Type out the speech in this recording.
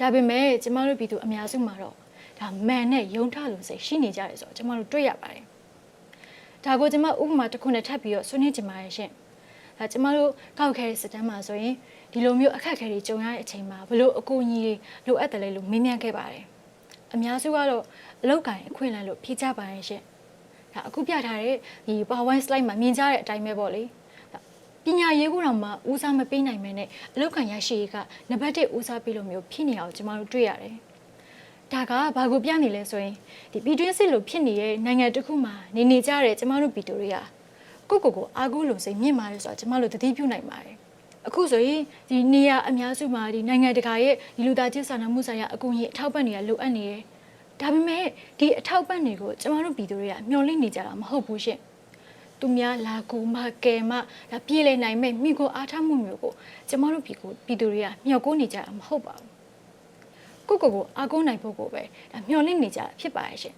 ဒါပေမဲ့ကျမတို့ပြည်သူအများစုမှာတော့ဒါမန်နဲ့ယုံထလို့စိတ်ရှိနေကြတယ်ဆိုတော့ကျမတို့တွေ့ရပါတယ်ဒါကိုကျမဥပမာတစ်ခုနဲ့ထပ်ပြီးတော့ဆွေးနွေးကြပါရရှင်ဒါကျမတို့ကောက်ခဲ့တဲ့စစ်တမ်းမှာဆိုရင်ဒီလိုမျိုးအခက်အခဲတွေကြုံရတဲ့အချိန်မှာဘလို့အကူအညီတွေလိုအပ်တယ်လေလို့မေးမြန်းခဲ့ပါတယ်အများစုကတော့အလောက်ကန်အခွင့်အလမ်းလို့ဖြေကြပါရရှင်ဒါအခုပြထားတဲ့ဒီ PowerPoint slide မှာမြင်ကြတဲ့အတိုင်းပဲပေါ့လေဒါ ပညာရေးကိုတော့မှဦးစားမပေးနိုင်မဲနဲ့အလောက်ကန်ရရှိရေးကနံပါတ်1ဦးစားပေးလို့မျိုးဖြစ်နေအောင်ကျမတို့တွေ့ရတယ်ဒါကဘာကိုပြနေလဲဆိုရင်ဒီပြည်တွင်းစစ်လိုဖြစ်နေတဲ့နိုင်ငံတစ်ခုမှာနေနေကြတဲ့ကျမတို့ပြည်သူတွေကကိုယ့်ကိုယ်ကိုအားကိုးလို့စိတ်မြင့်မာတယ်ဆိုတော့ကျမတို့သတိပြုနိုင်ပါတယ်အခုဆိုရင်ဒီနေရာအများစုမှာဒီနိုင်ငံတကာရဲ့ဒီလူသားချင်းစာနာမှုဆိုင်ရာအကူအညီအထောက်ပံ့တွေကလိုအပ်နေတယ်ဒါပေမဲ့ဒီအထောက်ပံ့တွေကိုကျမတို့ပြည်သူတွေကမျှော်လင့်နေကြတာမဟုတ်ဘူးရှင့် သူများလာကူမကယ်မဒါပြေးလေနိုင်မဲ့မိကိုအားထားမှုမျိုးကိုကျမတို့ပြည်ကိုပြည်သူတွေကမျှော်ကိုးနေကြတာမဟုတ်ပါဘူးကိုယ့်ကိုယ်ကိုအားကိုးနိုင်ဖို့ကိုပဲဒါမျှော်လင့်နေကြတာဖြစ်ပါရဲ့ရှင်